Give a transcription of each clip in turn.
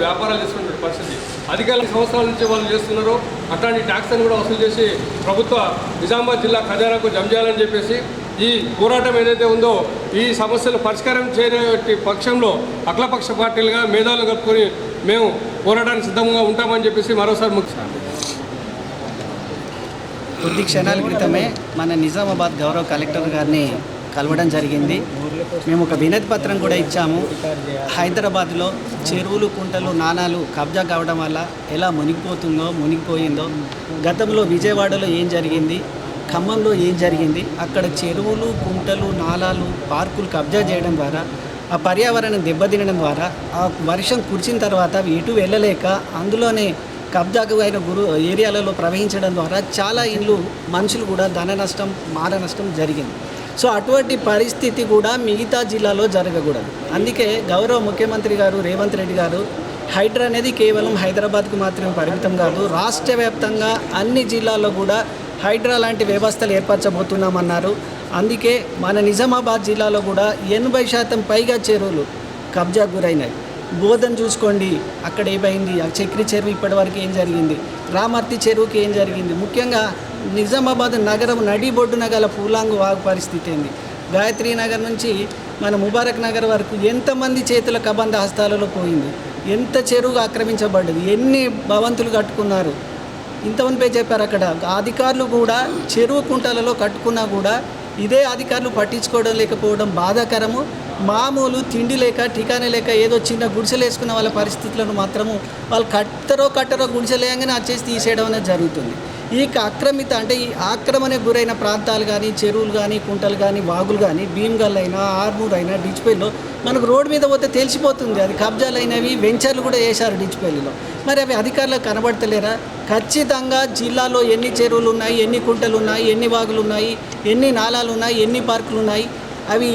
వ్యాపారాలు చేసుకున్న పరిస్థితి. అధికారుల సంవత్సరాల నుంచి వాళ్ళు చేస్తున్నారు అట్లాంటి ట్యాక్స్ అని కూడా వసూలు చేసి ప్రభుత్వ నిజామాబాద్ జిల్లా ఖజానాకు జమ చేయాలని చెప్పేసి ఈ పోరాటం ఏదైతే ఉందో ఈ సమస్యలు పరిష్కారం చేయని పక్షంలో అఖిలపక్ష పార్టీలుగా మేధావులు కలుపుకొని మేము పోరాటానికి సిద్ధంగా ఉంటామని చెప్పేసి మరోసారి ముఖ్య కొద్ది క్షణాల క్రితమే మన నిజామాబాద్ గౌరవ కలెక్టర్ గారిని కలవడం జరిగింది. మేము ఒక వినతి పత్రం కూడా ఇచ్చాము. హైదరాబాద్లో చెరువులు కుంటలు నాణాలు కబ్జా కావడం వల్ల ఎలా మునిగిపోతుందో మునిగిపోయిందో గతంలో విజయవాడలో ఏం జరిగింది ఖమ్మంలో ఏం జరిగింది అక్కడ చెరువులు కుంటలు నాలాలు పార్కులు కబ్జా చేయడం ద్వారా ఆ పర్యావరణం దెబ్బతినడం ద్వారా ఆ వర్షం కురిసిన తర్వాత అవి ఎటు వెళ్ళలేక అందులోనే కబ్జాకు అయిన గురు ఏరియాలలో ప్రవహించడం ద్వారా చాలా ఇండ్లు మనుషులు కూడా ధన నష్టం మార నష్టం జరిగింది. సో అటువంటి పరిస్థితి కూడా మిగతా జిల్లాలో జరగకూడదు. అందుకే గౌరవ ముఖ్యమంత్రి గారు రేవంత్ రెడ్డి గారు హైడ్రా అనేది కేవలం హైదరాబాద్కు మాత్రమే పరిమితం కాదు రాష్ట్ర వ్యాప్తంగా అన్ని జిల్లాల్లో కూడా హైడ్రా లాంటి వ్యవస్థలు ఏర్పరచబోతున్నామన్నారు. అందుకే మన నిజామాబాద్ జిల్లాలో కూడా ఎనభై శాతం పైగా చెరువులు కబ్జా గురైనాయి. బోధన చూసుకోండి అక్కడ ఏమైంది? ఆ చక్రి చెరువు ఇప్పటివరకు ఏం జరిగింది? రామర్తి చెరువుకి ఏం జరిగింది? ముఖ్యంగా నిజామాబాద్ నగరం నడిబొడ్డున గల పూలాంగు వాగు పరిస్థితి ఏంది? గాయత్రి నగర్ నుంచి మన ముబారక్ నగర్ వరకు ఎంతమంది చేతుల కబంధ హస్తాలలో పోయింది? ఎంత చెరువు ఆక్రమించబడ్డది? ఎన్ని భవంతులు కట్టుకున్నారు? ఇంతమంది చెప్పారు అక్కడ. అధికారులు కూడా చెరువు కుంటలలో కట్టుకున్నా కూడా ఇదే అధికారులు పట్టించుకోవడం లేకపోవడం బాధాకరము. మామూలు తిండి లేక ఠికానే లేక ఏదో చిన్న గుడిసెలు వేసుకున్న వాళ్ళ పరిస్థితులను మాత్రము వాళ్ళు కట్టరో కట్టరో గుడిసెలేయంగానే వచ్చేసి తీసేయడం అనేది జరుగుతుంది. ఈ ఆక్రమిత అంటే ఈ ఆక్రమణకు గురైన ప్రాంతాలు కానీ చెరువులు కానీ కుంటలు కానీ వాగులు కానీ భీమ్గల్ అయినా ఆర్మూర్ అయినా డిచ్పల్లిలో మనకు రోడ్డు మీద పోతే తెలిసిపోతుంది. అది కబ్జాలు అయినవి వెంచర్లు కూడా వేశారు డిచ్పల్లిలో. మరి అవి అధికారులకు కనబడతలేరా? ఖచ్చితంగా జిల్లాలో ఎన్ని చెరువులు ఉన్నాయి ఎన్ని కుంటలు ఉన్నాయి ఎన్ని వాగులు ఉన్నాయి ఎన్ని నాలాలు ఉన్నాయి ఎన్ని పార్కులు ఉన్నాయి? అవి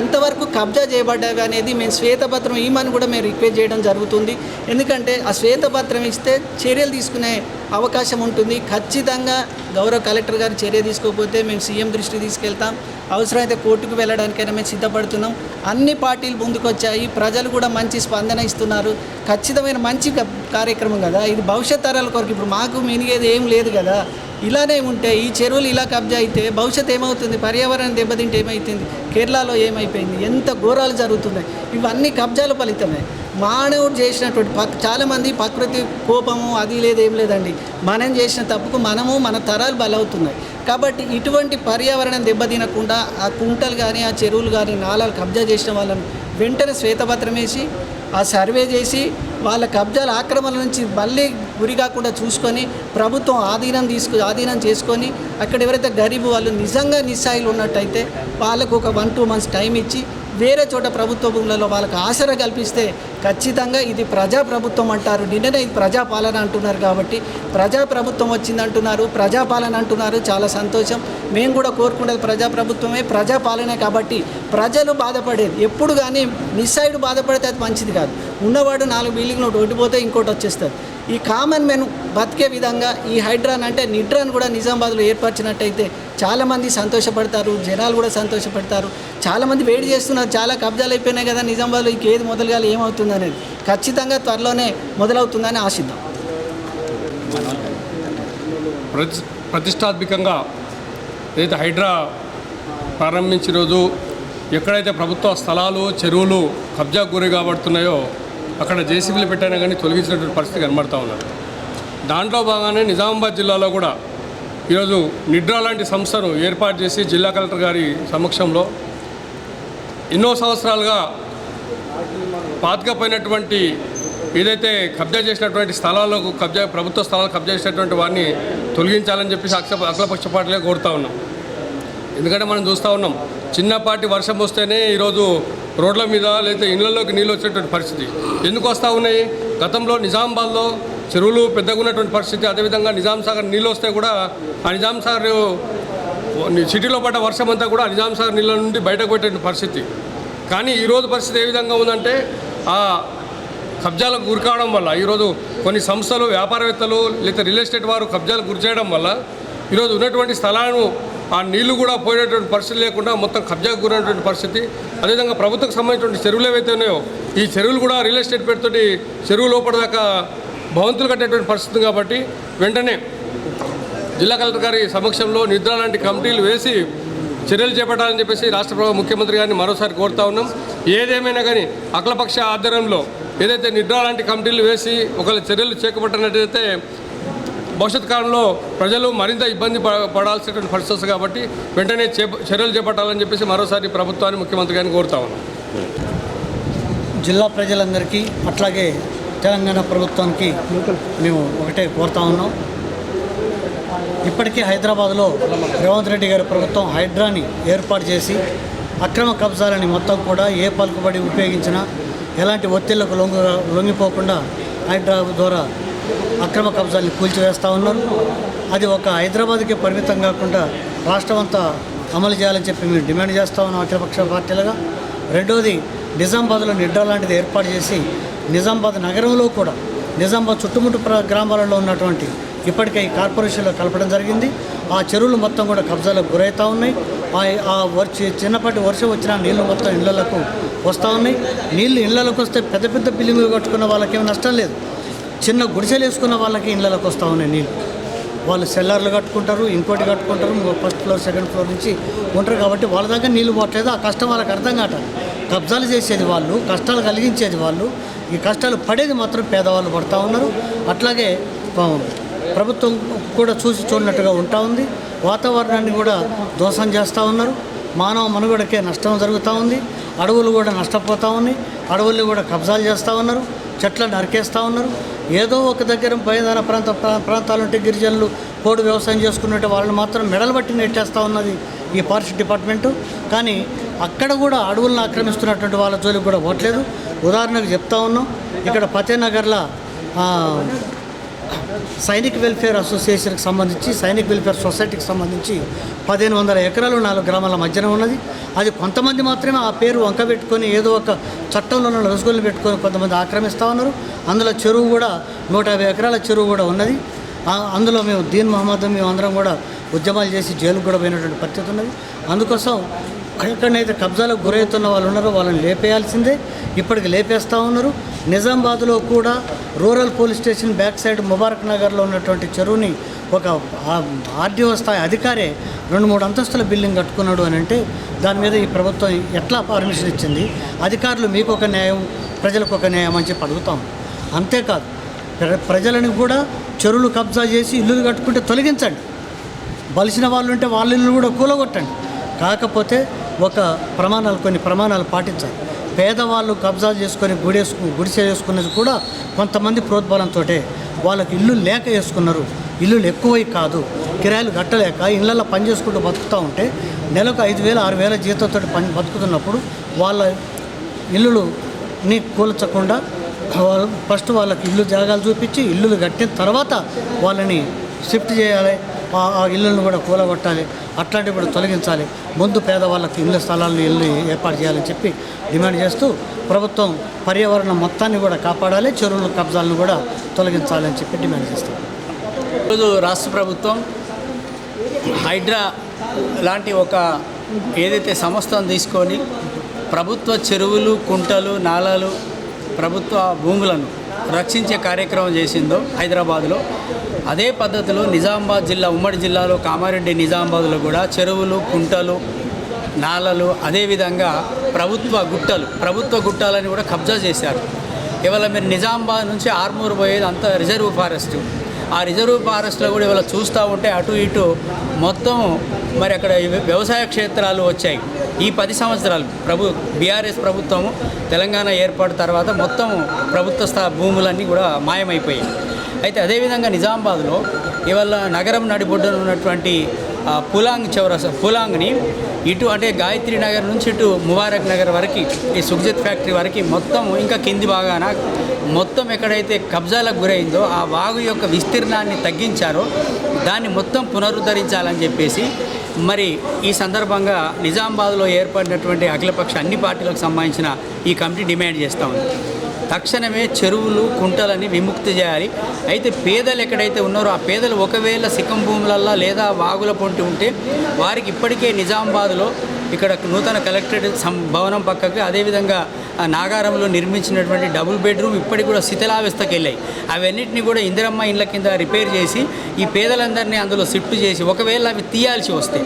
ఎంతవరకు కబ్జా చేయబడ్డావి అనేది మేము శ్వేతపత్రం ఇమ్మని కూడా మేము రిక్వెస్ట్ చేయడం జరుగుతుంది. ఎందుకంటే ఆ శ్వేతపత్రం ఇస్తే చర్యలు తీసుకునే అవకాశం ఉంటుంది. ఖచ్చితంగా గౌరవ కలెక్టర్ గారు చర్య తీసుకోకపోతే మేము సీఎం దృష్టి తీసుకెళ్తాం. అవసరమైతే కోర్టుకు వెళ్ళడానికైనా మేము సిద్ధపడుతున్నాం. అన్ని పార్టీలు ముందుకొచ్చాయి. ప్రజలు కూడా మంచి స్పందన ఇస్తున్నారు. ఖచ్చితమైన మంచి కార్యక్రమం కదా. ఇది భవిష్యత్ తరాల కొరకు ఇప్పుడు మాకు మినిగేది ఏం లేదు కదా. ఇలానే ఉంటే ఈ చెరువులు ఇలా కబ్జా అయితే భవిష్యత్ ఏమవుతుంది? పర్యావరణం దెబ్బతింటే ఏమవుతుంది కేరళలో ఏమైపోయింది? ఎంత ఘోరాలు జరుగుతున్నాయి? ఇవన్నీ కబ్జాలు ఫలితమే. మానవుడు చేసినటువంటి పక్ చాలామంది ప్రకృతి కోపము అది లేదు ఏం లేదండి. మనం చేసిన తప్పుకు మనము మన తరాలు బలవుతున్నాయి. కాబట్టి ఇటువంటి పర్యావరణం దెబ్బతినకుండా ఆ కుంటలు కానీ ఆ చెరువులు కానీ నాలాలు కబ్జా చేసిన వాళ్ళని వెంటనే శ్వేతపత్రం వేసి ఆ సర్వే చేసి వాళ్ళ కబ్జాల ఆక్రమణ నుంచి మళ్ళీ గురి కాకుండా చూసుకొని ప్రభుత్వం ఆధీనం తీసుకు ఆధీనం చేసుకొని అక్కడ ఎవరైతే గరీబ్ వాళ్ళు నిజంగా నిస్సాయిలు ఉన్నట్టయితే వాళ్ళకు ఒక వన్ టూ మంత్స్ టైం ఇచ్చి వేరే చోట ప్రభుత్వ భూములలో వాళ్ళకు ఆసరా కల్పిస్తే ఖచ్చితంగా ఇది ప్రజాప్రభుత్వం అంటారు. నిన్ననే ఇది ప్రజాపాలన అంటున్నారు కాబట్టి ప్రజాప్రభుత్వం వచ్చింది అంటున్నారు ప్రజాపాలన అంటున్నారు. చాలా సంతోషం. మేము కూడా కోరుకునేది ప్రజాప్రభుత్వమే. ప్రజాపాలనే కాబట్టి ప్రజలు బాధపడేది. ఎప్పుడు కానీ నిస్సాయుడు బాధపడితే అది మంచిది కాదు. ఉన్నవాడు నాలుగు బిల్డింగ్లు ఒకటి పోతే ఇంకోటి వచ్చేస్తుంది. ఈ కామన్ మెన్ బతికే విధంగా ఈ హైడ్రాన్ అంటే నిడ్రాన్ కూడా నిజామాబాద్లో ఏర్పరిచినట్టయితే చాలామంది సంతోషపడతారు జనాలు కూడా సంతోషపడతారు. చాలామంది వేడి చేస్తున్నారు చాలా కబ్జాలు అయిపోయినాయి కదా నిజామాబాద్లో ఇంకేది మొదలుగా ఏమవుతుంది అనేది. ఖచ్చితంగా త్వరలోనే మొదలవుతుందని ఆశిద్దాం. ప్రతిష్టాత్మకంగా ఏదైతే హైడ్రా ప్రారంభించిన రోజు ఎక్కడైతే ప్రభుత్వ స్థలాలు చెరువులు కబ్జా గురి కాబడుతున్నాయో అక్కడ జేసీబీలు పెట్టైనా కానీ తొలగించినటువంటి పరిస్థితి కనబడతా ఉన్నారు దాంట్లో భాగంగానే నిజామాబాద్ జిల్లాలో కూడా ఈరోజు నిడ్రా లాంటి సంస్థను ఏర్పాటు చేసి జిల్లా కలెక్టర్ గారి సమక్షంలో ఎన్నో సంవత్సరాలుగా పాతకపోయినటువంటి ఏదైతే కబ్జా చేసినటువంటి స్థలాలకు కబ్జా ప్రభుత్వ స్థలాలు కబ్జా చేసినటువంటి వారిని తొలగించాలని చెప్పేసి అక్ష అఖిలపక్ష పార్టీలే కోరుతా ఉన్నాం. ఎందుకంటే మనం చూస్తూ ఉన్నాం చిన్నపాటి వర్షం వస్తేనే ఈరోజు రోడ్ల మీద లేదా ఇళ్ళలోకి నీళ్ళు వచ్చేటువంటి పరిస్థితి. ఎందుకు వస్తూ ఉన్నాయి? గతంలో నిజామాబాద్లో చెరువులు పెద్దగా ఉన్నటువంటి పరిస్థితి అదేవిధంగా నిజాం సాగర్ నీళ్ళు వస్తే కూడా ఆ నిజాం సాగర్ సిటీలో పడ్డ వర్షం అంతా కూడా నిజాం సాగర్ నీళ్ళ నుండి బయటకు పెట్టే పరిస్థితి. కానీ ఈరోజు పరిస్థితి ఏ విధంగా ఉందంటే ఆ కబ్జాలకు గురి కావడం వల్ల ఈరోజు కొన్ని సంస్థలు వ్యాపారవేత్తలు లేదా రియల్ ఎస్టేట్ వారు కబ్జాలకు గురి చేయడం వల్ల ఈరోజు ఉన్నటువంటి స్థలాలను ఆ నీళ్ళు కూడా పోయేటువంటి పరిస్థితి లేకుండా మొత్తం కబ్జాకు గురైనటువంటి పరిస్థితి. అదేవిధంగా ప్రభుత్వకు సంబంధించినటువంటి చెరువులు ఏవైతే ఉన్నాయో ఈ చెరువులు కూడా రియల్ ఎస్టేట్ పేరుతోటి చెరువు లోపల దాకా భవంతులు కట్టేటువంటి పరిస్థితి కాబట్టి వెంటనే జిల్లా కలెక్టర్ గారి సమక్షంలో నిద్ర లాంటి కమిటీలు వేసి చర్యలు చేపట్టాలని చెప్పేసి రాష్ట్ర ప్రభుత్వ ముఖ్యమంత్రి గారిని మరోసారి కోరుతా ఉన్నాం. ఏదేమైనా కానీ అఖిలపక్ష ఆధ్వర్యంలో ఏదైతే నిద్ర లాంటి కమిటీలు వేసి ఒకవేళ చర్యలు చేపట్టినట్టయితే భవిష్యత్ కాలంలో ప్రజలు మరింత ఇబ్బంది ప- పడాల్సినటువంటి పరిస్థితి కాబట్టి వెంటనే చర్యలు చేపట్టాలని చెప్పేసి మరోసారి ప్రభుత్వాన్ని ముఖ్యమంత్రి గారిని కోరుతా ఉన్నాం. జిల్లా ప్రజలందరికీ అట్లాగే తెలంగాణ ప్రభుత్వానికి మేము ఒకటే కోరుతా ఉన్నాం. ఇప్పటికే హైదరాబాద్లో రేవంత్ రెడ్డి గారి ప్రభుత్వం హైడ్రాని ఏర్పాటు చేసి అక్రమ కబ్జాలని మొత్తం కూడా ఏ పలుకుబడి ఉపయోగించినా ఎలాంటి ఒత్తిళ్ళకు లొంగు లొంగిపోకుండా హైడ్రా ద్వారా అక్రమ కబ్జాల్ని కూల్చివేస్తూ ఉన్నారు. అది ఒక హైదరాబాద్కే పరిమితం కాకుండా రాష్ట్రం అంతా అమలు చేయాలని చెప్పి మేము డిమాండ్ చేస్తూ ఉన్నాం అఖిలపక్ష పార్టీలుగా. రెండోది నిజామాబాద్లో నిడ్డా లాంటిది ఏర్పాటు చేసి నిజామాబాద్ నగరంలో కూడా నిజామాబాద్ చుట్టుముట్టు గ్రామాలలో ఉన్నటువంటి ఇప్పటికే ఈ కార్పొరేషన్లో కలపడం జరిగింది. ఆ చెరువులు మొత్తం కూడా కబ్జాలకు గురవుతూ ఉన్నాయి. ఆ- ఆ వర్ష చిన్నపాటి వర్షం వచ్చిన నీళ్ళు మొత్తం ఇళ్ళకు వస్తూ ఉన్నాయి. నీళ్ళు ఇళ్ళకు వస్తే పెద్ద పెద్ద బిల్డింగులు కట్టుకున్న వాళ్ళకేమి నష్టం లేదు. చిన్న గుడిసెలు వేసుకున్న వాళ్ళకి ఇళ్ళకు వస్తూ ఉన్నాయి నీళ్ళు. వాళ్ళు సెల్లార్లు కట్టుకుంటారు ఇంకోటి కట్టుకుంటారు ఫస్ట్ ఫ్లోర్ సెకండ్ ఫ్లోర్ నుంచి ఉంటారు కాబట్టి వాళ్ళ దగ్గర నీళ్ళు పోవట్లేదు. ఆ కష్టం వాళ్ళకి అర్థం కాట కబ్జాలు చేసేది వాళ్ళు కష్టాలు కలిగించేది వాళ్ళు. ఈ కష్టాలు పడేది మాత్రం పేదవాళ్ళు పడుతూ ఉన్నారు. అట్లాగే ప్రభుత్వం కూడా చూసి చూడనట్టుగా ఉంటా ఉంది. వాతావరణాన్ని కూడా దోషం చేస్తూ ఉన్నారు. మానవ మనుగడకే నష్టం జరుగుతూ ఉంది. అడవులు కూడా నష్టపోతూ ఉన్నాయి. అడవుల్ని కూడా కబ్జాలు చేస్తూ ఉన్నారు. చెట్లను నరికేస్తూ ఉన్నారు. ఏదో ఒక దగ్గర పైదాన ప్రాంత ప్రా- ప్రాంతాలుంటే గిరిజనులు పోడు వ్యవసాయం చేసుకున్నట్టు వాళ్ళని మాత్రం మెడలు బట్టి నెట్టేస్తూ ఉన్నది ఈ ఫారెస్ట్ డిపార్ట్మెంటు. కానీ అక్కడ కూడా అడవులను ఆక్రమిస్తున్నటువంటి వాళ్ళ జోలికి కూడా పోవట్లేదు. ఉదాహరణకు చెప్తా ఉన్నాం ఇక్కడ ఫతేనగర్లో సైనిక్ వెల్ఫేర్ అసోసియేషన్కి సంబంధించి సైనిక్ వెల్ఫేర్ సొసైటీకి సంబంధించి పదిహేను వందల ఎకరాలు నాలుగు గ్రామాల మధ్యన ఉన్నది. అది కొంతమంది మాత్రమే ఆ పేరు వంక పెట్టుకొని ఏదో ఒక చట్టంలో ఉన్న లొసుగులు పెట్టుకొని కొంతమంది ఆక్రమిస్తూ ఉన్నారు. అందులో చెరువు కూడా నూట యాభై ఎకరాల చెరువు కూడా ఉన్నది. అందులో మేము దీన్ మహమ్మద్ మేము అందరం కూడా ఉద్యమాలు చేసి జైలుకు కూడా పోయినటువంటి పరిస్థితి ఉన్నది. అందుకోసం ఎక్కడైతే కబ్జాలకు గురవుతున్న వాళ్ళు ఉన్నారో వాళ్ళని లేపేయాల్సిందే. ఇప్పటికి లేపేస్తూ ఉన్నారు. నిజామాబాద్లో కూడా rural police station back side Mubarak నగర్లో ఉన్నటువంటి చెరువుని ఒక ఆర్డీఓ స్థాయి అధికారే రెండు మూడు అంతస్తుల బిల్డింగ్ కట్టుకున్నాడు అని అంటే దాని మీద ఈ ప్రభుత్వం ఎట్లా పర్మిషన్ ఇచ్చింది? అధికారులు మీకు ఒక న్యాయం ప్రజలకు ఒక న్యాయం అని చెప్పి అడుగుతాం. అంతేకాదు ప్ర- ప్రజలను కూడా చెరువులు కబ్జా చేసి ఇల్లులు కట్టుకుంటే తొలగించండి. బలిసిన వాళ్ళు ఉంటే వాళ్ళ ఇల్లు కూడా కూలగొట్టండి. కాకపోతే ఒక ప్రమాణాలు కొన్ని ప్రమాణాలు పాటించాలి. పేదవాళ్ళు కబ్జా చేసుకొని గుడేసుకు గుడిసె వేసుకున్నది కూడా కొంతమంది ప్రోద్బలంతో వాళ్ళకి ఇల్లు లేక వేసుకున్నారు. ఇల్లులు ఎక్కువై కాదు. కిరాయిలు కట్టలేక ఇళ్ళల్లో పని చేసుకుంటూ బతుకుతూ ఉంటే నెలకు ఐదు వేల ఆరు వేల జీతంతో పని బతుకుతున్నప్పుడు వాళ్ళ ఇల్లులుని కూల్చకుండా వాళ్ళు ఫస్ట్ వాళ్ళకి ఇల్లు జాగాలు చూపించి ఇల్లులు కట్టిన తర్వాత వాళ్ళని షిఫ్ట్ చేయాలి. ఆ ఆ కూడా కూలగొట్టాలి. అట్లాంటివి కూడా తొలగించాలి. ముందు పేదవాళ్ళకి ఇళ్ళ స్థలాలను ఇల్లు ఏర్పాటు చేయాలని చెప్పి డిమాండ్ చేస్తూ ప్రభుత్వం పర్యావరణం మొత్తాన్ని కూడా కాపాడాలి చెరువుల కబ్జాలను కూడా తొలగించాలని చెప్పి డిమాండ్ చేస్తాం. ఈరోజు రాష్ట్ర ప్రభుత్వం హైడ్రా లాంటి ఒక ఏదైతే సంస్థను తీసుకొని ప్రభుత్వ చెరువులు కుంటలు నాలాలు ప్రభుత్వ భూములను రక్షించే కార్యక్రమం చేసిందో హైదరాబాద్లో. అదే పద్ధతిలో నిజామాబాద్ జిల్లా ఉమ్మడి జిల్లాలో కామారెడ్డి నిజామాబాద్లో కూడా చెరువులు కుంటలు నాలలు అదేవిధంగా ప్రభుత్వ గుట్టలు ప్రభుత్వ గుట్టాలని కూడా కబ్జా చేశారు. ఇవాళ మీరు నిజామాబాద్ నుంచి ఆర్మూర్ పోయేది అంతా రిజర్వ్ ఫారెస్ట్. ఆ రిజర్వ్ ఫారెస్ట్లో కూడా ఇవాళ చూస్తూ ఉంటే అటు ఇటు మొత్తం మరి అక్కడ వ్యవసాయ క్షేత్రాలు వచ్చాయి. ఈ పది సంవత్సరాలు ప్రభు బీఆర్ఎస్ ప్రభుత్వము తెలంగాణ ఏర్పాటు తర్వాత మొత్తం ప్రభుత్వ స్థా భూములన్నీ కూడా మాయమైపోయాయి. అయితే అదేవిధంగా నిజామాబాద్లో ఇవాళ నగరం నడిబొడ్డున ఉన్నటువంటి పులాంగ్ చౌరస పులాంగ్ని ఇటు అంటే గాయత్రి నగర్ నుంచి ఇటు ముబారక్ నగర్ వరకు ఈ సుఖ్జిత్ ఫ్యాక్టరీ వరకు మొత్తం ఇంకా కింది భాగాన మొత్తం ఎక్కడైతే కబ్జాలకు గురైందో ఆ వాగు యొక్క విస్తీర్ణాన్ని తగ్గించారో దాన్ని మొత్తం పునరుద్ధరించాలని చెప్పేసి మరి ఈ సందర్భంగా నిజామాబాద్లో ఏర్పడినటువంటి అఖిలపక్ష అన్ని పార్టీలకు సంబంధించిన ఈ కమిటీ డిమాండ్ చేస్తూ ఉంది. తక్షణమే చెరువులు కుంటలని విముక్తి చేయాలి. అయితే పేదలు ఎక్కడైతే ఉన్నారో ఆ పేదలు ఒకవేళ సిక్కం భూములల్లో లేదా వాగుల పొంటి ఉంటే వారికి ఇప్పటికే నిజామాబాద్లో ఇక్కడ నూతన కలెక్టరేట్ సం భవనం పక్కకి అదేవిధంగా నాగారంలో నిర్మించినటువంటి డబుల్ బెడ్రూమ్ ఇప్పటికి కూడా శిథిలావస్థకి వెళ్ళాయి అవన్నిటిని కూడా ఇందిరమ్మ ఇండ్ల కింద రిపేర్ చేసి ఈ పేదలందరినీ అందులో షిఫ్ట్ చేసి ఒకవేళ అవి తీయాల్సి వస్తే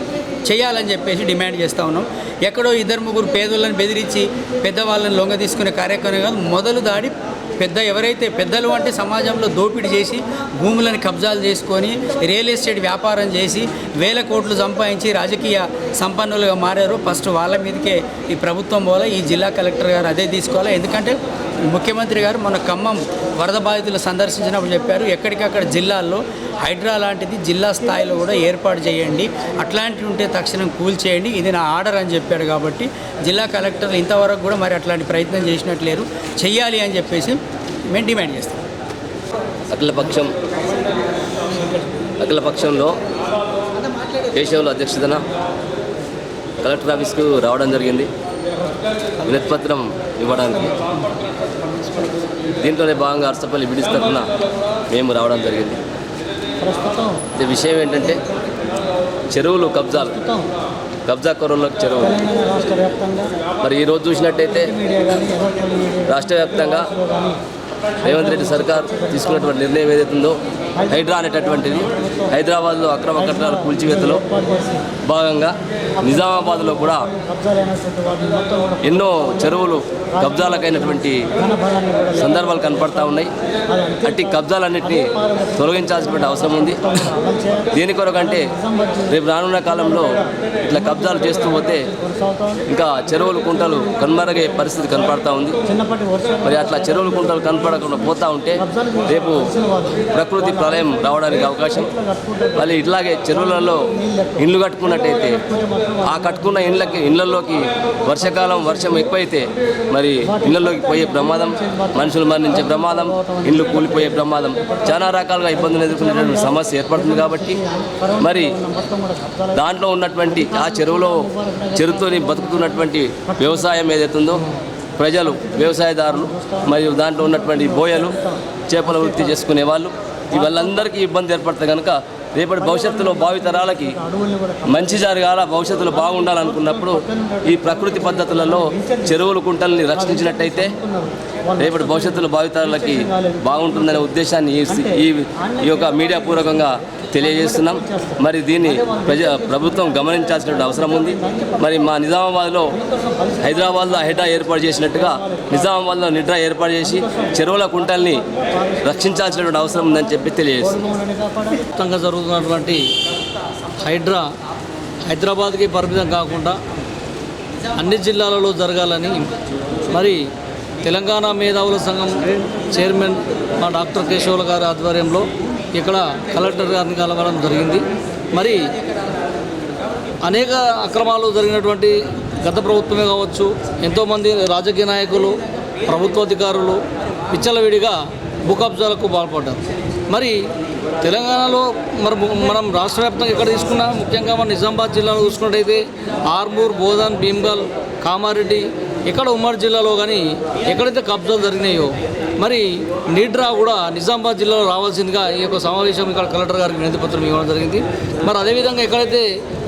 చేయాలని చెప్పేసి డిమాండ్ చేస్తూ ఉన్నాం. ఎక్కడో ఇద్దరు ముగ్గురు పేదలను బెదిరించి పెద్దవాళ్ళని లొంగ తీసుకునే కార్యక్రమం కాదు మొదలు దాడి పెద్ద ఎవరైతే పెద్దలు అంటే సమాజంలో దోపిడీ చేసి భూములను కబ్జాలు చేసుకొని రియల్ ఎస్టేట్ వ్యాపారం చేసి వేల కోట్లు సంపాదించి రాజకీయ సంపన్నులుగా మారారు. ఫస్ట్ వాళ్ళ మీదకే ఈ ప్రభుత్వం పోల ఈ జిల్లా కలెక్టర్ గారు అదే తీసుకోవాలి. ఎందుకంటే ముఖ్యమంత్రి గారు మన ఖమ్మం వరద బాధితులు సందర్శించినప్పుడు చెప్పారు ఎక్కడికక్కడ జిల్లాల్లో హైడ్రా లాంటిది జిల్లా స్థాయిలో కూడా ఏర్పాటు చేయండి అట్లాంటివి ఉంటే తక్షణం కూల్ చేయండి ఇది నా ఆర్డర్ అని చెప్పాడు కాబట్టి జిల్లా కలెక్టర్లు ఇంతవరకు కూడా మరి అట్లాంటి ప్రయత్నం చేసినట్లేరు. చెయ్యాలి అని చెప్పేసి మేము డిమాండ్ చేస్తాం. అఖిలపక్షం అఖిలపక్షంలో కేశవుల అధ్యక్షతన కలెక్టర్ ఆఫీస్కు రావడం జరిగింది. వినతిపత్రం ఇవ్వడానికి. దీంట్లోనే భాగంగా అర్సపల్లి బిడిస్ తరఫున మేము రావడం జరిగింది. ఇది విషయం ఏంటంటే చెరువులు కబ్జాలు కబ్జా కొరలోకి చెరువులు మరి ఈరోజు చూసినట్టయితే రాష్ట్ర వ్యాప్తంగా రేవంత్ రెడ్డి సర్కార్ తీసుకున్నటువంటి నిర్ణయం ఏదైతుందో హైడ్రా అనేటటువంటిది. హైదరాబాద్లో అక్రమ కట్టడాల కూల్చివేతలో భాగంగా నిజామాబాద్లో కూడా కూడా ఎన్నో చెరువులు కబ్జాలకైనటువంటి సందర్భాలు కనపడతా ఉన్నాయి. అట్టి కబ్జాలన్నింటినీ తొలగించాల్సినటువంటి అవసరం ఉంది. దేని కొరకంటే రేపు రానున్న కాలంలో ఇట్లా కబ్జాలు చేస్తూ పోతే ఇంకా చెరువులు కుంటలు కనుమరుగే పరిస్థితి కనపడతా ఉంది. మరి అట్లా చెరువులు కుంటలు కనపడకుండా పోతా ఉంటే రేపు ప్రకృతి ప్రళయం రావడానికి అవకాశం. మళ్ళీ ఇట్లాగే చెరువులలో ఇండ్లు కట్టుకున్నట్టయితే ఆ కట్టుకున్న ఇండ్లకి ఇండ్లలోకి వర్షాకాలం వర్షం ఎక్కువైతే మరి ఇళ్ళలోకి పోయే ప్రమాదం మనుషులు మరణించే ప్రమాదం ఇండ్లు కూలిపోయే ప్రమాదం చాలా రకాలుగా ఇబ్బందులు ఎదుర్కొనేటువంటి సమస్య ఏర్పడుతుంది కాబట్టి మరి దాంట్లో ఉన్నటువంటి ఆ చెరువులో చెరువుతోని బతుకుతున్నటువంటి వ్యవసాయం ఏదైతుందో ప్రజలు వ్యవసాయదారులు మరియు దాంట్లో ఉన్నటువంటి బోయలు చేపల వృత్తి చేసుకునే వాళ్ళు వాళ్ళందరికీ ఇబ్బంది ఏర్పడితే కనుక రేపటి భవిష్యత్తులో భావితరాలకి మంచి జరగాల భవిష్యత్తులో బాగుండాలనుకున్నప్పుడు ఈ ప్రకృతి పద్ధతులలో చెరువులు కుంటల్ని రక్షించినట్టయితే రేపటి భవిష్యత్తులో భావితరాలకి బాగుంటుందనే ఉద్దేశాన్ని ఈ ఈ ఈ యొక్క మీడియా పూర్వకంగా తెలియజేస్తున్నాం. మరి దీన్ని ప్రజ ప్రభుత్వం గమనించాల్సినటువంటి అవసరం ఉంది. మరి మా నిజామాబాద్లో హైదరాబాద్లో హెడ్రా ఏర్పాటు చేసినట్టుగా నిజామాబాద్లో నిడ్రా ఏర్పాటు చేసి చెరువుల కుంటల్ని రక్షించాల్సినటువంటి అవసరం ఉందని చెప్పి తెలియజేస్తున్నాం. జరుగుతున్నటువంటి హైడ్రా హైదరాబాద్కి పరిమితం కాకుండా అన్ని జిల్లాలలో జరగాలని మరి తెలంగాణ మేధావుల సంఘం చైర్మన్ మా డాక్టర్ కేశవుల గారి ఆధ్వర్యంలో ఇక్కడ కలెక్టర్ గారిని కలవడం జరిగింది. మరి అనేక అక్రమాలు జరిగినటువంటి గత ప్రభుత్వమే కావచ్చు ఎంతోమంది రాజకీయ నాయకులు ప్రభుత్వాధికారులు విచ్చలవిడిగా భూ కబ్జాలకు పాల్పడ్డారు. మరి తెలంగాణలో మరి మనం రాష్ట్ర వ్యాప్తంగా ఎక్కడ తీసుకున్నా? ముఖ్యంగా మన నిజామాబాద్ జిల్లాలో చూసుకున్నట్టయితే ఆర్మూర్ బోధన్ భీమ్గల్ కామారెడ్డి ఇక్కడ ఉమ్మడి జిల్లాలో కానీ ఎక్కడైతే కబ్జాలు జరిగినాయో మరి నీడ్రా కూడా నిజామాబాద్ జిల్లాలో రావాల్సిందిగా ఈ యొక్క సమావేశం ఇక్కడ కలెక్టర్ గారికి వినతి పత్రం ఇవ్వడం జరిగింది. మరి అదేవిధంగా ఎక్కడైతే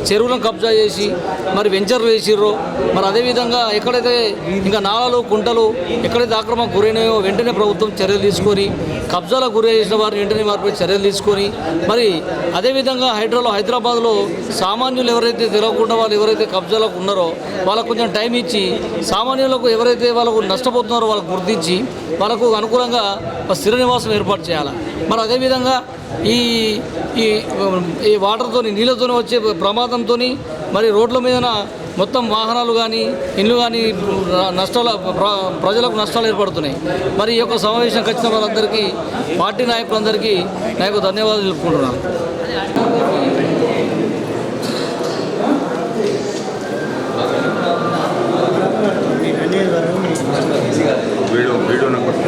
చెరువులను కబ్జా చేసి మరి వెంచర్లు వేసిర్రో మరి అదేవిధంగా ఎక్కడైతే ఇంకా నాళాలు కుంటలు ఎక్కడైతే ఆక్రమణ గురైనాయో వెంటనే ప్రభుత్వం చర్యలు తీసుకొని కబ్జాలకు గురి చేసిన వారిని వెంటనే వారిపై చర్యలు తీసుకొని మరి అదేవిధంగా హైడ్రాలో హైదరాబాద్లో సామాన్యులు ఎవరైతే తెలియకుండా వాళ్ళు ఎవరైతే కబ్జాలకు ఉన్నారో వాళ్ళకు కొంచెం టైం ఇచ్చి సామాన్యులకు ఎవరైతే వాళ్ళకు నష్టపోతున్నారో వాళ్ళకు గుర్తించి వాళ్ళకు అనుకూలంగా స్థిర నివాసం ఏర్పాటు చేయాలి? మరి అదేవిధంగా ఈ ఈ ఈ వాటర్తో నీళ్ళతో వచ్చే ప్రమాదంతో మరి రోడ్ల మీదన మొత్తం వాహనాలు కానీ ఇల్లు కానీ నష్టాల ప్రజలకు నష్టాలు ఏర్పడుతున్నాయి. మరి ఈ యొక్క సమావేశం కచ్చిన వాళ్ళందరికీ పార్టీ నాయకులందరికీ నాకు ధన్యవాదాలు తెలుపుకుంటున్నాను. Video video number